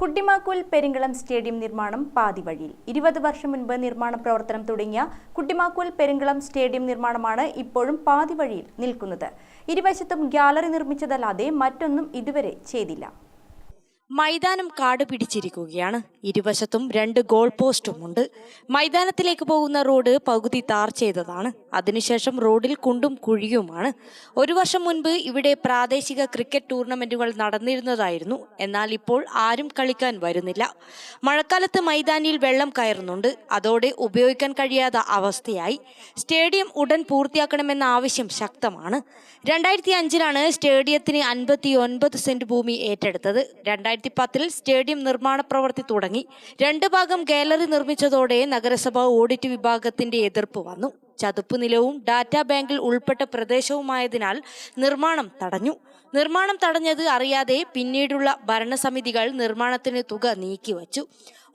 കുട്ടിമാക്കൂൽ Perinkalam stadium നിർമ്മാണം പാതിവഴിയിൽ ഇരുപത് വർഷം മുൻപ് നിർമ്മാണ പ്രവർത്തനം തുടങ്ങിയ കുട്ടിമാക്കൂൽ പെരിങ്കളം സ്റ്റേഡിയം നിർമ്മാണമാണ് ഇപ്പോഴും പാതിവഴിയിൽ നിൽക്കുന്നത്. ഇരുവശത്തും ഗ്യാലറി നിർമ്മിച്ചതല്ലാതെ മറ്റൊന്നും ഇതുവരെ ചെയ്തില്ല. മൈതാനം കാട് പിടിച്ചിരിക്കുകയാണ്. ഇരുവശത്തും രണ്ട് ഗോൾ പോസ്റ്റും ഉണ്ട് മൈതാനത്തിലേക്ക് പോകുന്ന റോഡ് പകുതി താർ ചെയ്തതാണ്. അതിനുശേഷം റോഡിൽ കുണ്ടും കുഴിയുമാണ്. ഒരു വർഷം മുൻപ് ഇവിടെ പ്രാദേശിക ക്രിക്കറ്റ് ടൂർണമെന്റുകൾ നടന്നിരുന്നതായിരുന്നു. എന്നാൽ ഇപ്പോൾ ആരും കളിക്കാൻ വരുന്നില്ല. മഴക്കാലത്ത് മൈതാനിയിൽ വെള്ളം കയറുന്നുണ്ട്. അതോടെ ഉപയോഗിക്കാൻ കഴിയാത്ത അവസ്ഥയായി. സ്റ്റേഡിയം ഉടൻ പൂർത്തിയാക്കണമെന്ന ആവശ്യം ശക്തമാണ്. രണ്ടായിരത്തി അഞ്ചിലാണ് സ്റ്റേഡിയത്തിന് അൻപത്തി ഒൻപത് സെന്റ് ഭൂമി ഏറ്റെടുത്തത്. രണ്ടായിരത്തി പത്തിൽ സ്റ്റേഡിയം നിർമ്മാണ പ്രവൃത്തി തുടങ്ങി. രണ്ട് ഭാഗം ഗാലറി നിർമ്മിച്ചതോടെ നഗരസഭ ഓഡിറ്റ് വിഭാഗത്തിന്റെ എതിർപ്പ് വന്നു. ചതുപ്പ് നിലവും ഡാറ്റാ ബാങ്കിൽ ഉൾപ്പെട്ട പ്രദേശവുമായതിനാൽ നിർമ്മാണം തടഞ്ഞു. നിർമ്മാണം തടഞ്ഞത് അറിയാതെ പിന്നീടുള്ള ഭരണസമിതികൾ നിർമ്മാണത്തിന് തുക നീക്കിവച്ചു.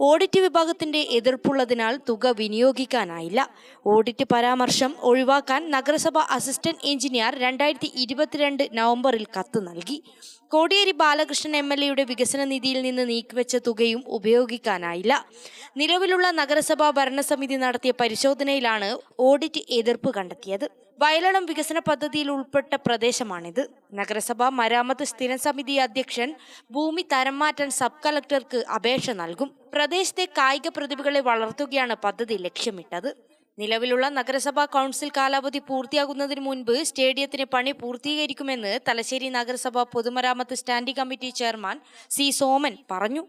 ഓഡിറ്റ് വിഭാഗത്തിന്റെ എതിർപ്പുള്ളതിനാൽ തുക വിനിയോഗിക്കാനായില്ല. ഓഡിറ്റ് പരാമർശം ഒഴിവാക്കാൻ നഗരസഭ അസിസ്റ്റന്റ് എഞ്ചിനീയർ രണ്ടായിരത്തി ഇരുപത്തിരണ്ട് നവംബറിൽ കത്ത് നൽകി. കോടിയേരി ബാലകൃഷ്ണൻ എം എൽ എയുടെ വികസന നിധിയിൽ നിന്ന് നീക്കിവെച്ച തുകയും ഉപയോഗിക്കാനായില്ല. നിലവിലുള്ള നഗരസഭാ ഭരണസമിതി നടത്തിയ പരിശോധനയിലാണ് ഓഡിറ്റ് എതിർപ്പ് കണ്ടെത്തിയത്. വയലളം വികസന പദ്ധതിയിൽ ഉൾപ്പെട്ട പ്രദേശമാണിത്. നഗരസഭ മരാമത്ത് സ്ഥിരം സമിതി അധ്യക്ഷൻ ഭൂമി തരം മാറ്റാൻ സബ് കളക്ടർക്ക് അപേക്ഷ നൽകും. പ്രദേശത്തെ കായിക പ്രതിഭകളെ വളർത്തുകയാണ് പദ്ധതി ലക്ഷ്യമിട്ടത്. നിലവിലുള്ള നഗരസഭാ കൗൺസിൽ കാലാവധി പൂർത്തിയാകുന്നതിന് മുൻപ് സ്റ്റേഡിയത്തിന് പണി പൂർത്തീകരിക്കുമെന്ന് തലശ്ശേരി നഗരസഭ പൊതുമരാമത്ത് standing committee chairman C Soman പറഞ്ഞു.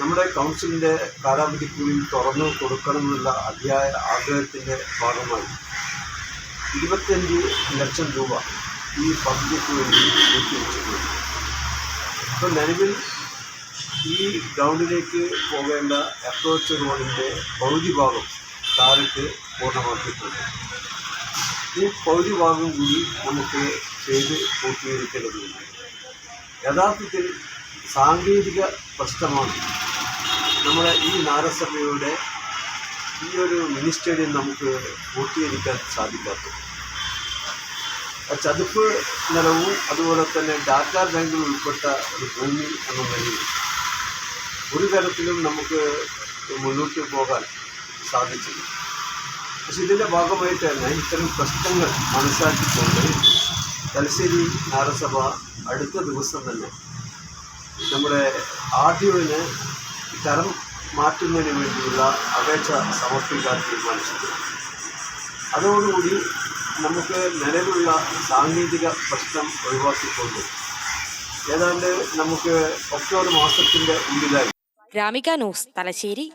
നമ്മുടെ കൗൺസിലിന്റെ കാലാവധിക്കുള്ളിൽ തുറന്നു കൊടുക്കണമെന്നുള്ള അധ്യായ ആഗ്രഹത്തിന്റെ ഭാഗമായി ഇരുപത്തിയഞ്ച് ലക്ഷം രൂപ ഈ പദ്ധതിക്ക് വേണ്ടി നീക്കിവെച്ചിട്ടുണ്ട് അപ്പോൾ നിലവിൽ ഈ ഗ്രൗണ്ടിലേക്ക് പോകേണ്ട അപ്രോച്ച് റോഡിന്റെ പകുതി ഭാഗം താറിട്ട് പൂർണമാക്കിയിട്ടുണ്ട്. ഈ പകുതി ഭാഗം കൂടി നമുക്ക് ചെയ്ത് പൂർത്തീകരിക്കേണ്ടതുണ്ട്. യഥാർത്ഥത്തിൽ സാങ്കേതിക പ്രശ്നമാണ് നമ്മുടെ ഈ നഗരസഭയുടെ ഈ ഒരു മിനി സ്റ്റേഡിയം നമുക്ക് പൂർത്തീകരിക്കാൻ സാധിക്കാത്തത്. ചതുപ്പ് നിലവും അതുപോലെ തന്നെ ഡാറ്റാ ബാങ്കിൽ ഉൾപ്പെട്ട ഒരു ഭൂമി എന്ന നിലയിൽ ഒരു തരത്തിലും നമുക്ക് മുന്നോട്ട് പോകാൻ സാധിച്ചില്ല. പക്ഷെ ഇതിന്റെ ഭാഗമായിട്ട് തന്നെ ഇത്തരം പ്രശ്നങ്ങൾ മനസ്സിലാക്കിക്കൊണ്ട് തലശ്ശേരി നഗരസഭ അടുത്ത ദിവസം തന്നെ നമ്മുടെ ആർ ഡി ഒന് തരം മാറ്റുന്നതിന് വേണ്ടിയുള്ള അപേക്ഷ സമർപ്പിക്കാൻ തീരുമാനിച്ചത് അതോടുകൂടി നമുക്ക് നിലവിലുള്ള സാങ്കേതിക പ്രശ്നം ഒഴിവാക്കിക്കൊണ്ട് ഏതാണ്ട് നമുക്ക് ഒക്ടോബർ മാസത്തിന്റെ ഉള്ളിലായി. രാമിക ന്യൂസ് തലശ്ശേരി.